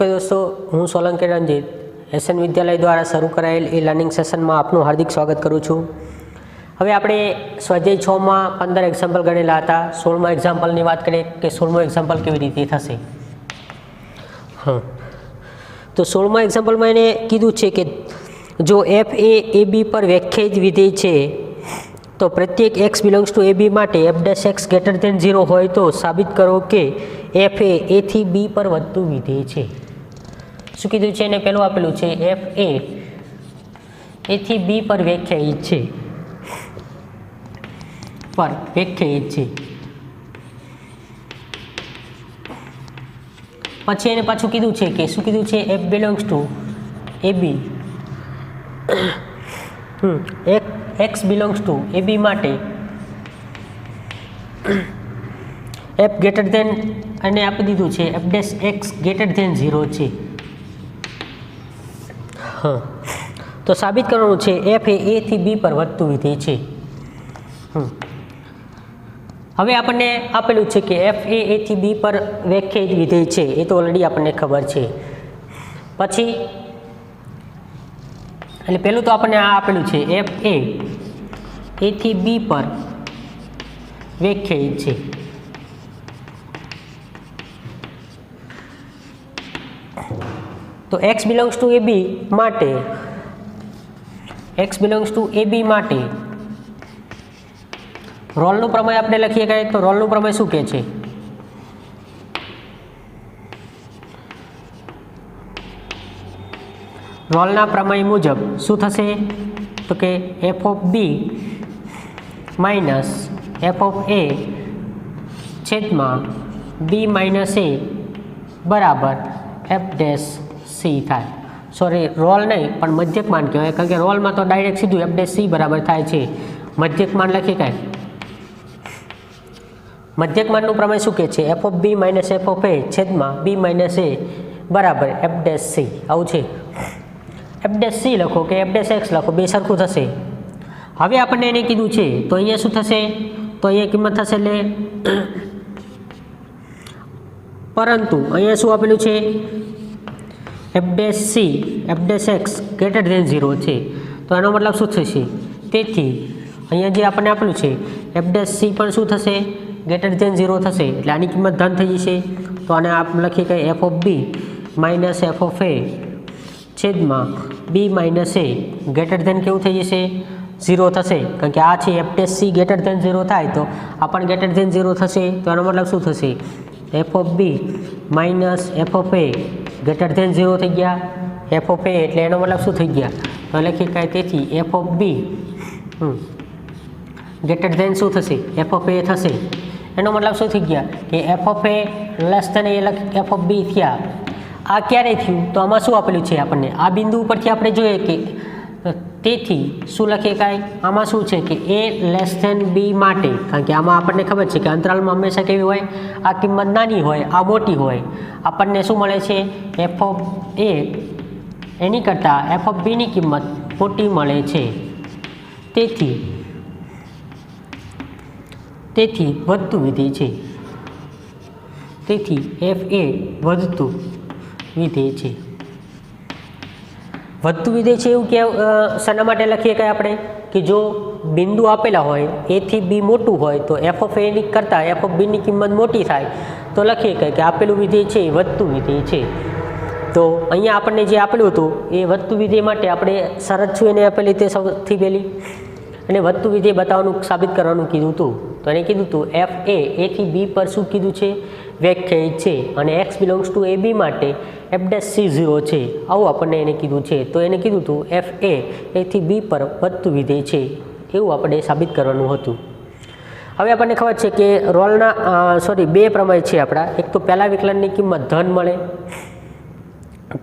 Okay દોસ્તો, હું Solanki Ranjit SN વિદ્યાલય દ્વારા શરૂ કરાયેલ એ લર્નિંગ સેશનમાં આપનું હાર્દિક સ્વાગત કરું છું. હવે આપણે સ્વાધ્યાય છમાં પંદર એક્ઝામ્પલ ગણેલા હતા. સોળમાં એક્ઝામ્પલની વાત કરીએ કે સોળમો એક્ઝામ્પલ કેવી રીતે થશે? હા. તો સોળમાં એક્ઝામ્પલમાં એને કીધું છે કે જો એફ એ એ બી પર વ્યાખ્યાયિત વિધેય છે, તો પ્રત્યેક x belongs to a b માટે f dash x greater than zero હોય તો સાબિત કરો કે એફ એ એથી બી પર વધતું વિધેય છે. શું કીધું છે? એને પહેલું આપેલું છે એફ એ એથી બી પર વ્યાખ્યાયિત છે. પર વ્યાખ્યાયિત છે. પછી એને પાછું કીધું છે કે શું કીધું છે? F belongs to a b એક x belongs to a b માટે. એફ ગ્રેટર ધેન અને આપી દીધું છે f dash x greater than zero છે. હા. તો સાબિત કરવાનું છે એફ એ એથી બી પર વધતું વિધેય છે. હવે આપણને આપેલું છે કે એફ એ એથી બી પર વ્યાખ્યાયિત વિધેય છે, એ તો ઓલરેડી આપણને ખબર છે. પછી, એટલે પહેલું તો આપણને આ આપેલું છે એફ એ એથી બી પર વ્યાખ્યાયિત છે. તો એક્સ બિલોંગ્સ ટુ એ માટે x belongs to a b માટે રોલનું પ્રમેય આપણે લખીએ કાંઈ? તો રોલનું પ્રમેય શું કહે છે? રોલના પ્રમેય મુજબ શું થશે? તો કે f of b minus f of a છેદમાં બી માઇનસ એ બરાબર એફ ડેશ સી થાય. સોરી રોલ નહીં, પણ મધ્યકમાન કહેવાય. કારણ કે રોલમાં તો ડાયરેક્ટ સીધું એફ ડેશ સી બરાબર થાય છે. મધ્યકમાન લખીએ કાંઈ? મધ્યકમાનનું પ્રમેય શું કહે છે? F of b minus f of a છેદમાં બી માઇનસ એ બરાબર એફ ડેશ સી આવું છે. એફ ડેશ સી લખો કે એફ ડેશ એક્સ લખો, બે સરખું થશે. હવે આપણને એને કીધું છે, તો અહીંયા શું થશે? તો અહીંયા કિંમત થશે એટલે પરંતુ અહીંયા શું આપેલું છે? F dash c f dash x greater than zero છે. તો એનો મતલબ શું થશે? તેથી, અહીંયા જે આપણને આપેલું છે એફ ડેશ સી પણ શું થશે? ગ્રેટર ધેન ઝીરો થશે. એટલે આની કિંમત ધન થઈ જશે. તો આને આપ લખીએ કે f of b minus f of a છેદમાં b minus a greater than કેવું થઈ જશે? ઝીરો થશે. કારણ કે આ છે f dash c greater than zero થાય તો આ પણ ગ્રેટર ધેન ઝીરો થશે. તો એનો મતલબ શું થશે? F of b minus f of a greater than zero થઈ ગયા. એફ ઓફ એ એટલે એનો મતલબ શું થઈ ગયા? તો લખીએ કાંઈ તેથી f of b greater than શું થશે? એફ ઓફ એ થશે. એનો મતલબ શું થઈ ગયા? કે f of a less than A F of બી થયા. આ ક્યારે થયું? તો આમાં શું આપેલું છે આપણને? આ બિંદુ ઉપરથી આપણે જોઈએ કે તેથી શું લખી શકાય આમાં શું છે કે એ લેસ ધેન બી માટે, કારણ કે આમાં આપણને ખબર છે કે અંતરાલમાં હંમેશા કેવી હોય? આ કિંમત નાની હોય, આ મોટી હોય. આપણને શું મળે છે? એફ ઓફ એ એની કરતાં એફ ઓફ બીની કિંમત મોટી મળે છે. તેથી તેથી વધતું વિધેય છે. તેથી એફ એ વધતું વિધેય છે. વધતું વિધેય છે એવું કે શાના માટે લખીએ કે આપણે? કે જો બિંદુ આપેલા હોય એથી બી મોટું હોય, તો એફ ઓફ એની કરતાં એફ ઓફ બીની કિંમત મોટી થાય. તો લખીએ કે આપેલું વિધેય છે, એ વધતું વિધેય છે. તો અહીંયા આપણને જે આપેલું હતું, એ વધતું વિધેય માટે આપણે શરત છું એને આપેલી તે સૌથી પહેલી. અને વધતું વિધેય બતાવવાનું સાબિત કરવાનું કીધું હતું તો એને કીધું હતું એફ એ એથી બી પર શું કીધું છે? વ્યાખ્યાયિત છે. અને x belongs to a b માટે એફ ડેસ સી ઝીરો છે. આવું આપણને એને કીધું છે. તો એને કીધું હતું એફ એ એથી બી પર વધતું વિધેય છે. એવું આપણે સાબિત કરવાનું હતું. હવે આપણને ખબર છે કે રોલના સોરી બે પ્રમેય છે આપણા. એક તો પહેલા વિકલનની કિંમત ધન મળે,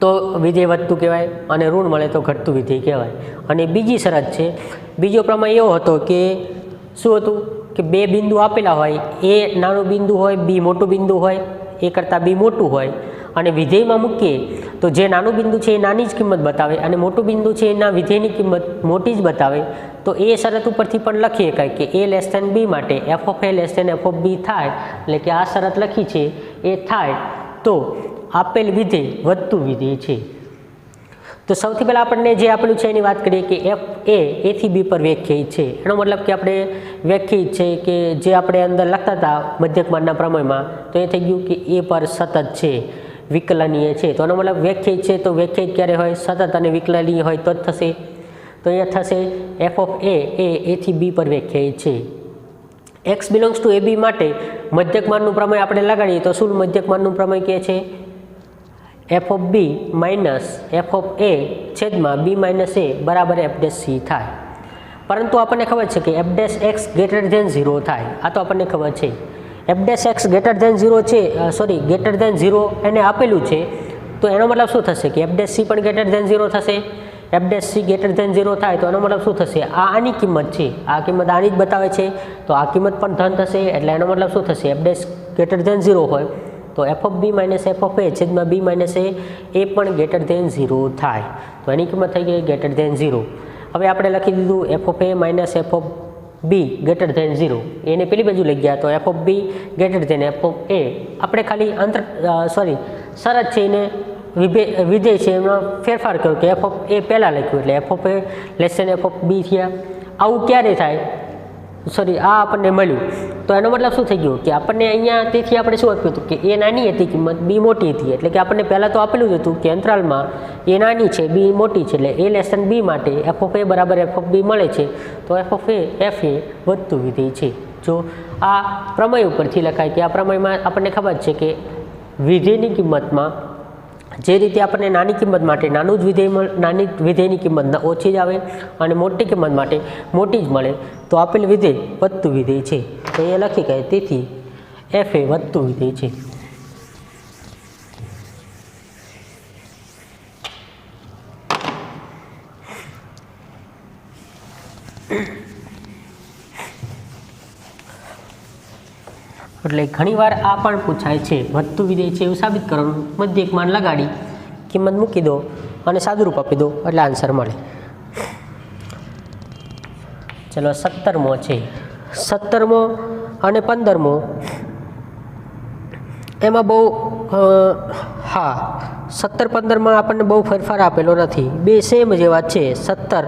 તો વિધેય વધતું કહેવાય, અને ઋણ મળે તો ઘટતું વિધેય કહેવાય. અને બીજી શરત છે, બીજો પ્રમેય એવો હતો કે શું હતું? કે બે બિંદુ આપેલા હોય, એ નાનું બિંદુ હોય, બી મોટું બિંદુ હોય, એ કરતાં બી મોટું હોય, અને વિધેયમાં મૂકીએ તો જે નાનું બિંદુ છે એ નાની જ કિંમત બતાવે, અને મોટું બિંદુ છે એના વિધેયની કિંમત મોટી જ બતાવે, તો એ શરત ઉપરથી પણ લખીએ કાંઈ કે એ લેસ દેન બી માટે F of A less than F of B થાય, એટલે કે આ શરત લખી છે, એ થાય, તો આપેલ વિધેય વધતું વિધેય છે. તો સૌથી પહેલાં આપણને જે આપેલું છે એની વાત કરીએ કે એફ એ એથી બી પર વ્યાખ્યાયિત છે. એનો મતલબ કે આપણે વ્યાખ્યાયિત છે કે જે આપણે અંદર લખતા હતા મધ્યકમાનના પ્રમેયમાં, તો એ થઈ ગયું કે એ પર સતત છે, વિકલનીય છે. તો એનો મતલબ વ્યાખ્યાયિત છે, તો વ્યાખ્યાયિત ક્યારે હોય? સતત અને વિકલનીય હોય તો જ થશે. તો અહીંયા થશે એફ ઓફ એ એ એથી બી પર વ્યાખ્યાયિત છે. X belongs to a b માટે મધ્યકમાનનું પ્રમેય આપણે લગાડીએ તો શું મધ્યકમાનનું પ્રમેય કહે છે? F of b minus f of a છેદમાં બી માઇનસ એ બરાબર એફ ડેશ સી થાય. પરંતુ આપણને ખબર છે કે f dash x greater than zero થાય. આ તો આપણને ખબર છે. F dash x greater than zero છે સોરી ગ્રેટર ધેન ઝીરો એને આપેલું છે, તો એનો મતલબ શું થશે કે એફ ડેશ સી પણ ગ્રેટર ધેન ઝીરો થશે? F dash c greater than zero થાય, તો એનો મતલબ શું થશે? આ આની કિંમત છે. આ કિંમત આની જ બતાવે છે. તો આ કિંમત પણ ધન થશે, એટલે એનો મતલબ શું થશે? F dash greater than zero હોય. તો f of b minus f of a છેદમાં બી માઇનસ એ એ પણ ગ્રેટર ધેન ઝીરો થાય. તો એની કિંમત થઈ ગઈ ગ્રેટર ધેન ઝીરો હવે આપણે લખી દીધું f of a minus f of b greater than zero એને પેલી બાજુ લઈ ગયા તો f of b greater than f of a આપણે ખાલી અંતર સોરી શરત છે એને વિધેય છે એમાં ફેરફાર કર્યો કે એફ ઓફ એ પહેલાં લખ્યું એટલે f of a less than f of b થયા. આવું ક્યારે થાય? સોરી આ આપણને મળ્યું. તો એનો મતલબ શું થઈ ગયો? કે આપણને અહીંયા તેથી આપણે શું આપ્યું હતું? કે એ નાની હતી કિંમત બી મોટી હતી. એટલે કે આપણને પહેલાં તો આપેલું જ હતું કે અંતરાલમાં એ નાની છે, બી મોટી છે. એટલે એ લેસન બી માટે એફ ઓફ એ બરાબર એફ ઓફ બી મળે છે. તો એફ ઓફ એ એફ એ વધતું વિધેય છે. જો આ પ્રમેય ઉપરથી લખાય કે આ પ્રમેયમાં આપણને ખબર છે કે વિધેયની કિંમતમાં જે રીતે આપણને નાની કિંમત માટે નાનું જ વિધેય નાની વિધેયની કિંમત ઓછી જ આવે અને મોટી કિંમત માટે મોટી જ મળે, તો આપેલ વિધેય વધતું વિધેય છે. તો એ લખી કહે તેથી એફ એ વધતું વિધેય છે. એટલે ઘણીવાર આ પણ પૂછાય છે, વધતું વિધેય છે એવું સાબિત કરવાનું? મધ્ય એક માન લગાડી, કિંમત મૂકી દો અને સાદુરૂપ આપી દો, એટલે આન્સર મળે. ચલો સત્તરમો છે. સત્તરમો અને પંદરમો, એમાં બહુ હા સત્તર પંદરમાં આપણને બહુ ફેરફાર આપેલો નથી. બે સેમ જેવા છે, સત્તર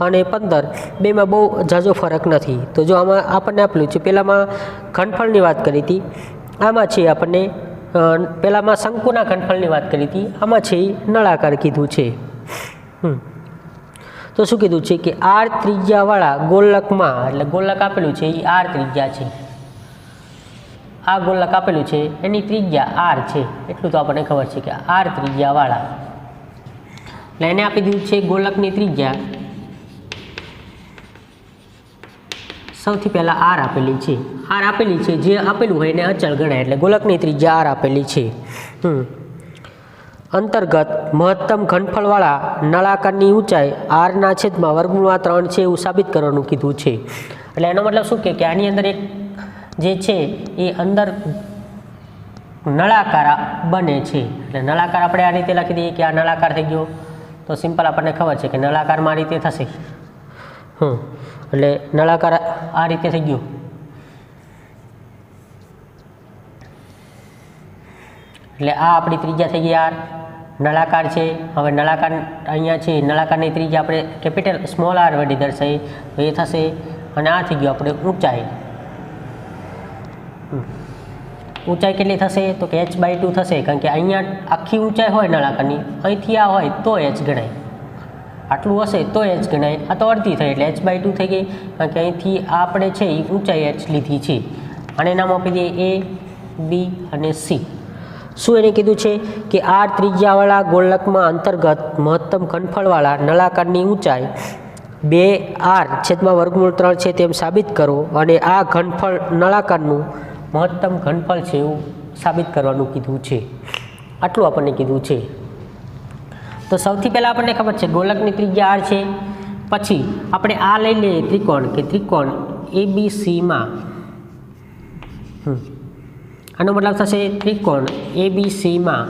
અને પંદર. બેમાં બહુ ઝાઝો ફરક નથી. તો જો આમાં આપણને આપેલું છે પહેલાંમાં ઘનફળની વાત કરી હતી. આમાં છે આપણને પહેલાંમાં શંકુના ઘનફળની વાત કરી હતી. આમાં છે નળાકાર કીધું છે. તો શું કીધું છે કે આર ત્રિજ્યાવાળા ગોલકમાં, એટલે ગોલક આપેલું છે એ આર ત્રિજ્યા છે. આ ગોલક આપેલું છે, એની ત્રિજ્યા આર છે. એટલું તો આપણને ખબર છે કે આર ત્રિજ્યાવાળા. એટલે એને આપી દીધું છે ગોલકની ત્રિજ્યા. સૌથી પહેલાં આર આપેલી છે. આર આપેલી છે, જે આપેલું હોય એને અચળ ગણાય, એટલે ગોલકની ત્રિજ્યા આર આપેલી છે. અંતર્ગત મહત્તમ ઘનફળવાળા નળાકારની ઊંચાઈ આરના છેદમાં વર્ગમૂળમાં ત્રણ છે એવું સાબિત કરવાનું કીધું છે. એટલે એનો મતલબ શું કે આની અંદર એક જે છે એ અંદર નળાકાર બને છે. એટલે નળાકાર આપણે આ રીતે લખી દઈએ કે આ નળાકાર થઈ ગયો. તો સિમ્પલ આપણને ખબર છે કે નળાકારમાં આ રીતે થશે. હમ. એટલે નળાકાર આ રીતે થઈ ગયો. એટલે આ આપણી ત્રિજ્યા થઈ ગઈ આર નળાકાર છે. હવે નળાકાર અહીંયા છે. નળાકારની ત્રિજ્યા આપણે કેપિટલ સ્મોલ આર વડે દર્શાવી. તો એ થશે અને આ થઈ ગયું આપણે ઊંચાઈ. ઊંચાઈ કેટલી થશે? તો કે એચ બાય ટુ થશે, કારણ કે અહીંયા આખી ઊંચાઈ હોય નળાકારની. અહીંથી આ હોય તો એચ ગણાય. આટલું હશે તો એચ ગણાય. આ તો અડધી થઈ એટલે એચ બાય ટુ થઈ ગઈ, કારણ કે અહીંથી આપણે છે એ ઊંચાઈ એચ લીધી છે. અને નામ આપી દઈએ એ બી અને સી શું એને કીધું છે? કે આ ત્રિજ્યાવાળા ગોળકમાં અંતર્ગત મહત્તમ ઘનફળવાળા નળાકારની ઊંચાઈ બે આર છેદમાં વર્ગમૂળ ત્રણ છે તેમ સાબિત કરો અને આ ઘનફળ નળાકારનું મહત્તમ ઘનફળ છે એવું સાબિત કરવાનું કીધું છે. આટલું આપણને કીધું છે. તો સૌથી પહેલાં આપણને ખબર છે, ગોલકની ત્રિજ્યા આર છે. પછી આપણે આ લઈ લઈએ ત્રિકોણ કે ત્રિકોણ એ બી સીમાં આનો મતલબ થશે ત્રિકોણ એ બી સીમાં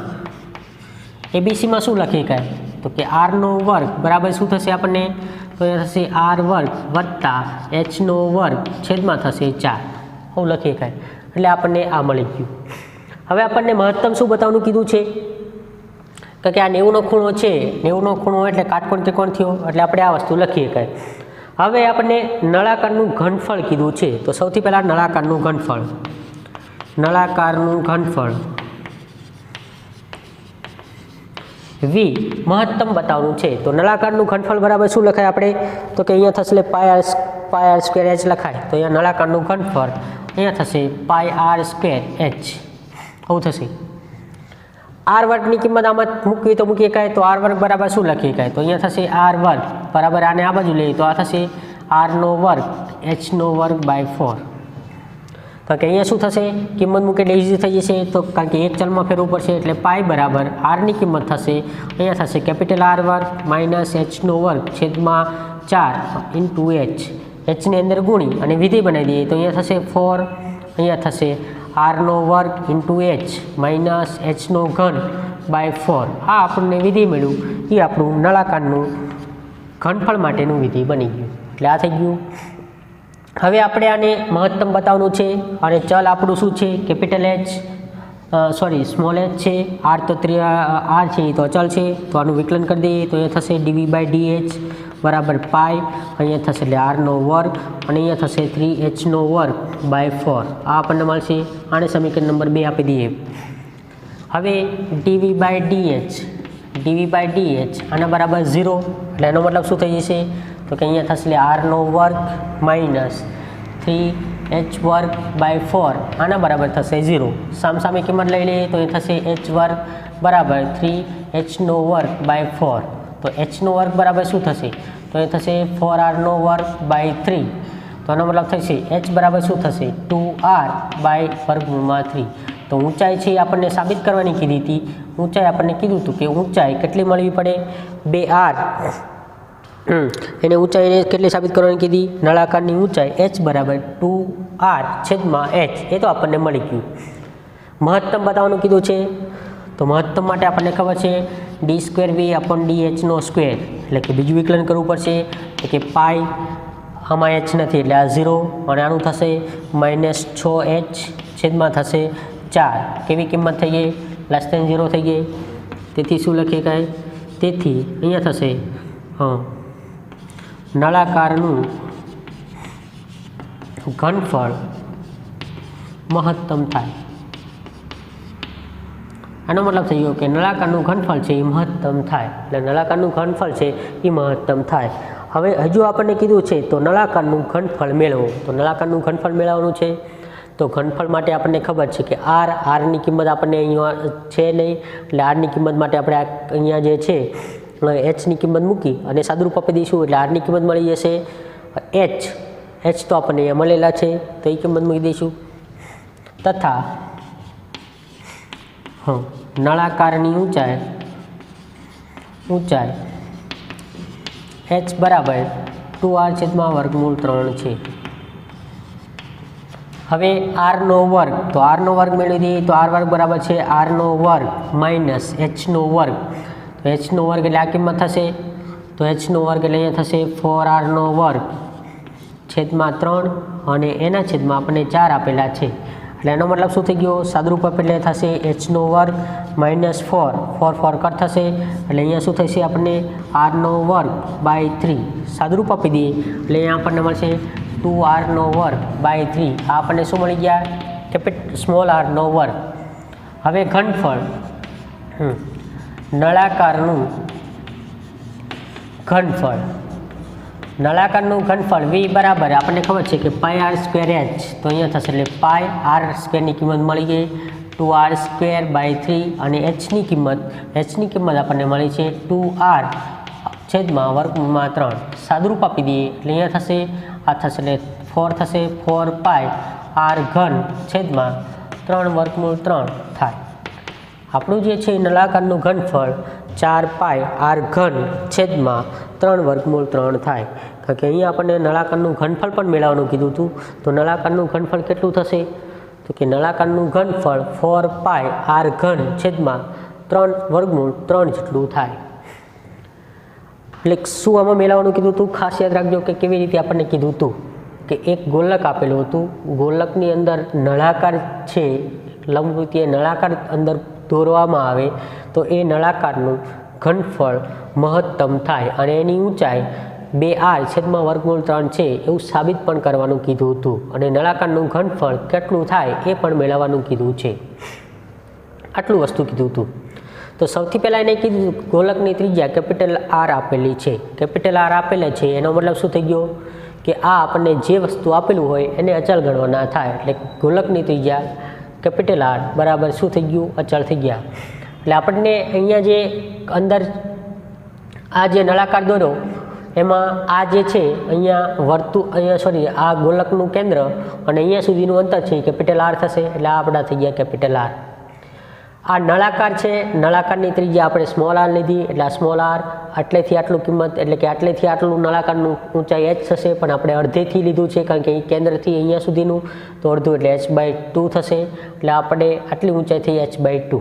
એ બી સીમાં શું લખી શકાય તો કે આરનો વર્ગ, બરાબર શું થશે આપણને? તો એ થશે આર વર્ગ વત્તા એચનો વર્ગ છેદમાં થશે ચાર. આવું લખી શકાય એટલે આપણને આ મળી ગયું. હવે આપણને મહત્તમ શું બતાવવાનું કીધું છે? તો કે આ નેવુંનો ખૂણો છે, નેવુંનો ખૂણો એટલે કાટકોણ ત્રિકોણ થયો, એટલે આપણે આ વસ્તુ લખીએ કાંઈ. હવે આપણને નળાકારનું ઘનફળ કીધું છે, તો સૌથી પહેલાં નળાકારનું ઘનફળ. નળાકારનું ઘનફળ. વી મહત્તમ બતાવવાનું છે, તો નળાકારનું ઘનફળ બરાબર શું લખાય આપણે? તો કે અહીંયા થશે પાય પાયર પાય સ્ક્વેર એચ લખાય. તો અહીંયા નળાકારનું ઘનફળ. અહીંયા થશે પાય આર સ્ક્વેર એચ આવું થશે. આર વર્ગની કિંમત આમાં મૂકવી તો મૂકી શકાય તો આર વર્ગ બરાબર શું લખી શકાય તો અહીંયા થશે આર વર્ગ. બરાબર આને આ બાજુ લઈએ તો આ થશે આરનો વર્ગ એચનો વર્ગ બાય ફોર કારણ કે અહીંયા શું થશે? કિંમત મૂકે એટલે ઇઝી થઈ જશે. તો કારણ કે એક ચલમાં ફેરવું પડશે એટલે પાય બરાબર આરની કિંમત થશે. અહીંયા થશે કેપિટલ આર વર્ગ માઇનસ એચનો વર્ગ છેદમાં ચાર ઇન્ટુ એચ એચની અંદર ગુણી અને વિધિ બનાવી દઈએ. તો અહીંયા થશે ફોર અહીંયા થશે આરનો વર્ગ ઇન્ટુ એચ માઇનસ એચનો ઘન બાય ફોર આ આપણને વિધિ મળ્યું. એ આપણું નળાકારનું ઘનફળ માટેનું વિધિ બની ગયું. એટલે આ થઈ ગયું. હવે આપણે આને મહત્તમ બતાવવાનું છે. અને ચલ આપણું શું છે? Capital h sorry small h છે. આર તો ત્રિ આર છે, એ તો અચલ છે. તો આનું વિકલન કરી દઈએ. તો એ થશે ડીવી બાય ડી એચ બરાબર પાય અહીંયા થશે એટલે આરનો વર્ગ, અને અહીંયા થશે થ્રી એચનો વર્ગ બાય ફોર આ આપણને મળશે. આને સમીકરણ નંબર બે આપી દઈએ. હવે d v by d h d v by d h આના બરાબર ઝીરો એટલે એનો મતલબ શું થઈ જશે? તો કે અહીંયા થશે એટલે આરનો વર્ગ માઇનસ થ્રી એચ વર્ગ બાય ફોર આના બરાબર થશે ઝીરો સામસામે કિંમત લઈ લઈએ તો એ થશે એચ વર્ગ બરાબર થ્રી એચનો વર્ગ બાય ફોર તો એચનો વર્ગ બરાબર શું થશે? તો એ થશે ફોર આરનો વર્ગ બાય થ્રી તો આનો મતલબ થશે એચ બરાબર શું થશે? ટુ આર બાય વર્ગમૂળમાં થ્રી તો ઊંચાઈ છે એ આપણને સાબિત કરવાની કીધી હતી. ઊંચાઈ આપણને કીધું હતું કે ઊંચાઈ કેટલી મળવી પડે? બે આર એને ઊંચાઈને કેટલી સાબિત કરવાની કીધી? નળાકારની ઊંચાઈ એચ બરાબર ટુ આર છેદમાં એચ એ તો આપણને મળી ગયું. મહત્તમ બતાવવાનું કીધું છે. તો મહત્તમ માટે આપણને ખબર છે d square v upon d એચનો square એટલે કે બીજું વિકલન કરવું પડશે એટલે કે પાઈ આમાં એચ નથી, એટલે આ ઝીરો અને આનું થશે માઇનસ છ એચ છેદમાં થશે ચાર. કેવી કિંમત થઈ ગઈ? લેસ દેન ઝીરો થઈ ગઈ. તેથી શું લખીએ કહે તેથી અહીંયા થશે, હા, નળાકારનું ઘનફળ મહત્તમ થાય. આનો મતલબ થઈ ગયો કે નળાકારનું ઘનફળ છે એ મહત્તમ થાય. એટલે નળાકારનું ઘનફળ છે એ મહત્તમ થાય. હવે હજુ આપણને કીધું છે તો નળાકારનું ઘનફળ મેળવો. તો નળાકારનું ઘનફળ મેળવવાનું છે? તો ઘનફળ માટે આપણને ખબર છે કે આર, આરની કિંમત આપણને અહીંયા છે નહીં. એટલે આરની કિંમત માટે આપણે અહીંયા જે છે એચની કિંમત મૂકી અને સાદુરૂપ આપી દઈશું. એટલે આરની કિંમત મળી જશે. એચ એચ તો આપણને અહીંયા મળેલા છે. તો એ કિંમત મૂકી દઈશું. તથા હં. નળાકારની ઊંચાઈ. ઊંચાઈ. એચ બરાબર ટુ આર છેદમાં વર્ગમૂળ ત્રણ છે. હવે આરનો વર્ગ. તો આરનો વર્ગ મેળવી દઈએ. તો આર વર્ગ બરાબર છે આરનો વર્ગ માઇનસ એચનો વર્ગ. તો એચનો વર્ગ એટલે આ કિંમત થશે? તો એચનો વર્ગ એટલે અહીંયા થશે ફોર આરનો વર્ગ છેદમાં ત્રણ અને એના છેદમાં આપણને ચાર આપેલા છે. એટલે એનો મતલબ શું થઈ ગયો? સાદરૂપ એટલે થશે એચનો વર્ગ minus four four four cut થશે. એટલે અહીંયા શું થશે? આપણને આરનો વર્ગ બાય થ્રી સાદરૂપ આપી દઈએ. એટલે અહીંયા આપણને મળશે ટુ આરનો વર્ગ બાય થ્રી આ આપણને શું મળી ગયા? કેપિટ સ્મોલ આરનો વર્ગ. હવે ઘનફળ. નળાકારનું ઘનફળ. નળાકારનું ઘનફળ વી બરાબર. આપણને ખબર છે કે પાય આર સ્ક્વેર એચ તો અહીંયા થશે એટલે પાય આર સ્ક્વેરની કિંમત મળી ગઈ. Two R square by three અને એચની કિંમત. એચની કિંમત આપણને મળી છે ટુ આર છેદમાં વર્ગમાં ત્રણ. સાદરૂપ આપી દઈએ એટલે અહીંયા થશે. આ થશે એટલે ફોર થશે. ફોર પાય આર ઘન છેદમાં ત્રણ વર્ગમૂળ ત્રણ થાય. આપણું જે છે નળાકારનું ઘનફળ ચાર પાય આર ઘન છેદમાં ત્રણ વર્ગમૂળ ત્રણ થાય. કારણ કે અહીંયા આપણને નળાકારનું ઘનફળ પણ મેળવવાનું કીધું હતું. તો નળાકારનું ઘનફળ કેટલું થશે? તો કે નળાકારનું ઘનફળ ફોર પાય આર ઘન છેદમાં ત્રણ વર્ગમૂળ ત્રણ જેટલું થાય. એટલે શું આમાં મેળવવાનું કીધું હતું? ખાસ યાદ રાખજો કે કેવી રીતે આપણને કીધું હતું કે એક ગોલક આપેલું હતું. ગોલકની અંદર નળાકાર છે. લંબવૃત્તીય નળાકાર અંદર દોરવામાં આવે, તો એ નળાકારનું ઘનફળ મહત્તમ થાય અને એની ઊંચાઈ બે આર છેદમાં વર્ગમૂળ ત્રણ છે એવું સાબિત પણ કરવાનું કીધું હતું. અને નળાકારનું ઘનફળ કેટલું થાય એ પણ મેળવવાનું કીધું છે. આટલું વસ્તુ કીધું હતું. તો સૌથી પહેલાં એને કીધું ગોલકની ત્રિજ્યા કેપિટલ આર આપેલી છે. કેપિટલ આર આપેલા છે, એનો મતલબ શું થઈ ગયો? કે આ આપણને જે વસ્તુ આપેલું હોય એને અચલ ગણવાના થાય. એટલે ગોલકની ત્રિજ્યા કેપિટલ આર બરાબર, શું થઈ ગયું? અચળ થઈ ગયા. એટલે આપણને અહીંયા જે અંદર આ જે નળાકાર દોરો, એમાં આ જે છે, અહીંયા વર્તુ, અહીંયા સોરી આ ગોલકનું કેન્દ્ર અને અહીંયા સુધીનું અંતર છે કેપિટલ આર થશે, એટલે આ આપણા થઈ ગયા કેપિટલ આર આ નળાકાર છે. નળાકારની ત્રિજ્યા આપણે સ્મોલ આર લીધી. એટલે આ સ્મોલ આર આટલેથી આટલું કિંમત, એટલે કે આટલેથી આટલું નળાકારનું ઊંચાઈ એચ થશે. પણ આપણે અડધેથી લીધું છે, કારણ કે અહીં કેન્દ્રથી અહીંયા સુધીનું. તો અડધું એટલે એચ બાય ટુ થશે. એટલે આપણે આટલી ઊંચાઈ થઈ એચ બાય ટુ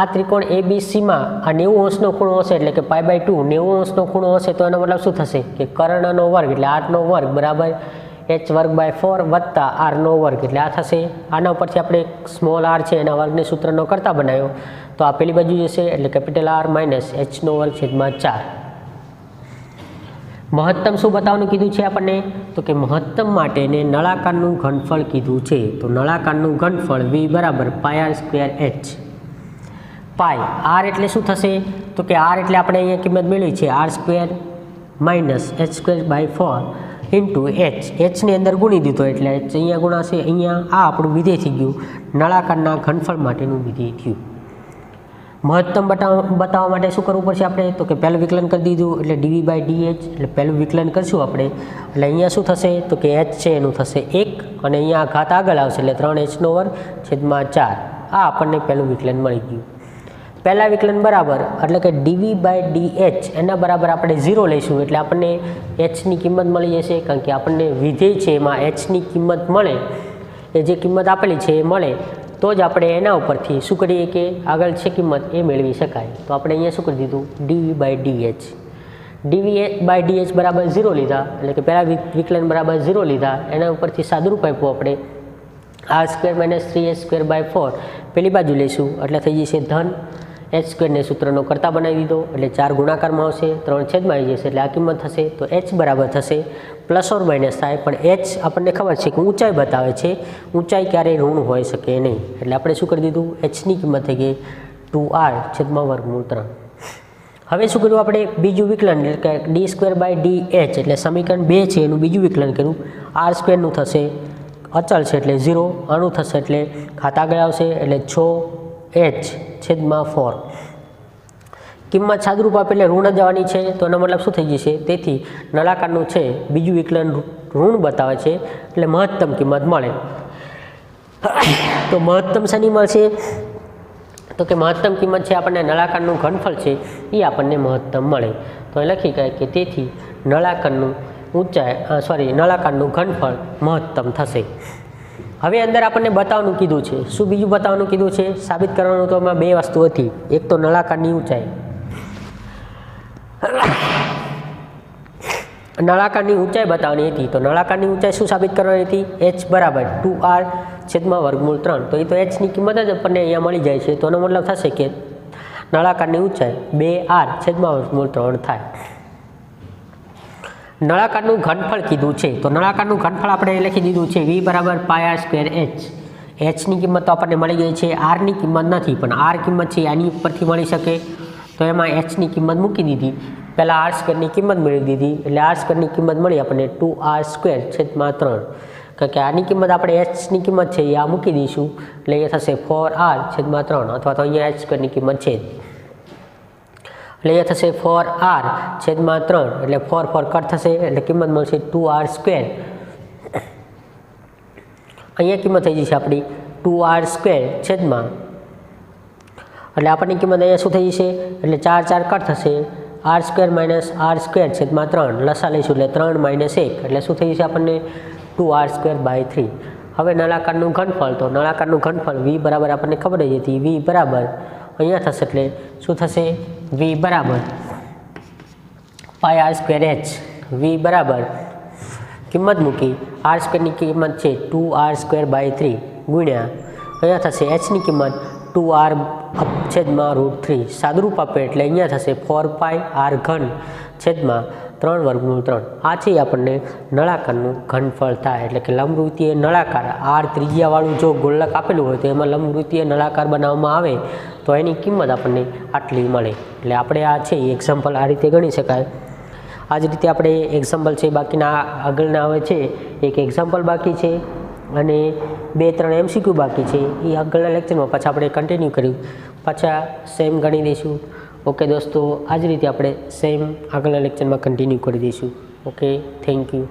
આ ત્રિકોણ એ બી સીમાં આ નેવું અંશનો ખૂણો હશે, એટલે કે પાય બાય ટુ નેવું અંશનો ખૂણો હશે, તો એનો મતલબ શું થશે? કે કર્ણનો વર્ગ, એટલે આઠનો વર્ગ, બરાબર? એચ વર્ગ બાય ફોર વત્તા આરનો વર્ગ. એટલે આ થશે. આના ઉપરથી આપણે સ્મોલ આર છે, એના વર્ગને સૂત્રનો કરતા બનાવ્યો. તો આ પેલી બાજુ જશે, એટલે કેપિટલ આર માઇનસ એચનો વર્ગ છેદમાં ચાર. મહત્તમ શું બતાવવાનું કીધું છે આપણને? તો કે મહત્તમ માટેને નળાકારનું ઘનફળ કીધું છે. તો નળાકારનું ઘનફળ વી બરાબર pi R square h pi R એટલે શું થશે? તો કે આર એટલે આપણે અહીંયા કિંમત મેળવી છે. R square minus h square by four into h એચની અંદર ગુણી દીધો એટલે એચ અહીંયા ગુણાશે, અહીંયા આ આપણું વિધેય થઈ ગયું. નળાકારના ઘનફળ માટેનું વિધેય થયું. મહત્તમ બતાવવા બતાવવા માટે શું કરવું પડશે આપણે? તો કે પહેલું વિકલન કરી દીધું, એટલે ડીવી બાય ડીએચ એટલે પહેલું વિકલન કરશું આપણે. એટલે અહીંયા શું થશે? તો કે એચ છે, એનું થશે એક, અને અહીંયા ઘાત આગળ આવશે, એટલે ત્રણ એચનો વર્ગ છેદમાં ચાર. આ આપણને પહેલું વિકલન મળી ગયું. પહેલાં વિકલન બરાબર, એટલે કે ડીવી બાય ડી એચ એના બરાબર આપણે ઝીરો લઈશું, એટલે આપણને એચની કિંમત મળી જશે, કારણ કે આપણને વિધેય છે, એમાં એચની કિંમત મળે, એ જે કિંમત આપેલી છે, એ મળે, તો જ આપણે એના ઉપરથી શું કરીએ કે આગળ છે કિંમત, એ મેળવી શકાય. તો આપણે અહીંયા શું કરી દીધું? D v by d h d v by d h બરાબર ઝીરો લીધા, એટલે કે પહેલાં વિકલન બરાબર ઝીરો લીધા, એના ઉપરથી સાદુરૂપ આપ્યું આપણે R square minus three a square by four પેલી બાજુ લઈશું, એટલે થઈ જશે ધન. એચ સ્ક્વેરને સૂત્રનો કરતા બનાવી દીધો. એટલે ચાર ગુણાકારમાં આવશે, ત્રણ છેદમાં આવી જશે, એટલે આ કિંમત થશે. તો એચ બરાબર થશે પ્લસ ઓર માઇનસ થાય. પણ એચ આપણને ખબર છે કે ઊંચાઈ બતાવે છે. ઊંચાઈ ક્યારેય ઋણ હોઈ શકે નહીં. એટલે આપણે શું કરી દીધું? એચની કિંમત થઈ ગઈ ટુ આર છેદમાં વર્ગમૂળ ત્રણ. હવે શું કર્યું આપણે? બીજું વિકલન, એટલે કે d square by d h એટલે સમીકરણ બે છે, એનું બીજું વિકલન કર્યું. આર સ્ક્વેરનું થશે અચલ છે, એટલે ઝીરો આનું થશે, એટલે ખાતા ગયા આવશે, એટલે છ. એચ છેદમાં ફોર કિંમત સાદરૂપ આપે એટલે ઋણ જવાની છે, તો એનો મતલબ શું થઈ જશે? તેથી નળાકારનું છે, બીજું વિકલન ઋણ બતાવે છે, એટલે મહત્તમ કિંમત મળે. તો મહત્તમ શેની મળશે? તો કે મહત્તમ કિંમત છે આપણને નળાકારનું ઘનફળ છે એ આપણને મહત્તમ મળે. તો એ લખી કહે કે તેથી નળાકારનું ઊંચાઈ સોરી નળાકારનું ઘનફળ મહત્તમ થશે. હવે અંદર આપણને બતાવવાનું કીધું છે. શું બીજું બતાવવાનું કીધું છે? સાબિત કરવાનું તો એમાં બે વસ્તુ હતી. એક તો નળાકારની ઊંચાઈ. નળાકારની ઊંચાઈ બતાવવાની હતી. તો નળાકારની ઊંચાઈ શું સાબિત કરવાની હતી? એચ બરાબર ટુ આર છેદમાં વર્ગમૂળ ત્રણ. તો એ તો એચની કિંમત જ આપણને અહીંયા મળી જાય છે. તો એનો મતલબ થશે કે નળાકારની ઊંચાઈ બે આર છેદમાં વર્ગમૂળ ત્રણ થાય. નળાકારનું ઘનફળ કીધું છે. તો નળાકારનું ઘનફળ આપણે લખી દીધું છે. વી બરાબર પાય સ્ક્વેર એચ એચની કિંમત તો આપણને મળી ગઈ છે. આરની કિંમત નથી, પણ આર કિંમત છે આની ઉપરથી મળી શકે. તો એમાં એચની કિંમત મૂકી દીધી. પહેલાં આર સ્ક્વેરની કિંમત મેળવી દીધી. એટલે આર સ્ક્વેરની કિંમત મળી આપણને ટુ આર સ્ક્વેર છેદમાં ત્રણ. કારણ કે આની કિંમત આપણે એચની કિંમત છે એ આ મૂકી દઈશું. એટલે એ થશે ફોર આર છેદમાં ત્રણ. અથવા તો અહીંયા એચ સ્ક્વેરની કિંમત છે એ થશે ફોર આર છેદમાં ત્રણ, એટલે ફોર ફોર કટ થશે, એટલે કિંમત મળશે ટુ આર સ્ક્વેર અહીંયા કિંમત થઈ જશે આપણી ટુ આર સ્ક્વેર છેદમાં. એટલે આપણની કિંમત અહીંયા શું થઈ જશે? એટલે ચાર ચાર કટ થશે. R square minus R square છેદમાં ત્રણ. લસા લઈશું એટલે ત્રણ માઇનસ એક. એટલે શું થઈ જશે આપણને? Two R square by three હવે નળાકારનું ઘનફળ તો નળાકારનું ઘનફળ વી બરાબર આપણને ખબર જ હતી. વી બરાબર અહીંયા થશે એટલે શું થશે? વી બરાબર. Pi R square h v બરાબર. કિંમત મૂકી. આર સ્ક્વેરની કિંમત છે two R square by three ગુણ્યા. અહીંયા થશે એચની કિંમત ટુ આર છેદમાં રૂટ થ્રી સાદુરૂપ આપે એટલે અહીંયા થશે ફોર પાય આર ઘન છેદમાં ત્રણ વર્ગમૂળ ત્રણ. આ છે આપણને નળાકારનું ઘનફળ થાય એટલે કે લંબવૃત્તીય નળાકાર. આર ત્રિજ્યાવાળું જો ગોળક આપેલું હોય તો એમાં લંબવૃત્તીય નળાકાર બનાવવામાં આવે તો એની કિંમત આપણને આટલી મળે. એટલે આપણે આ છે એક્ઝામ્પલ આ રીતે ગણી શકાય. આ જ રીતે આપણે એક્ઝામ્પલ છે બાકીના આગળના આવે છે. એક એક્ઝામ્પલ બાકી છે. અને બે ત્રણ એમસીક્યુ બાકી છે, એ આગળના લેક્ચરમાં પાછા આપણે કન્ટિન્યુ કર્યું. પાછા સેમ ગણી દઈશું. ઓકે દોસ્તો આ જ રીતે આપણે સેમ આગળના લેક્ચરમાં કન્ટિન્યુ કરી દઈશું. Okay thank you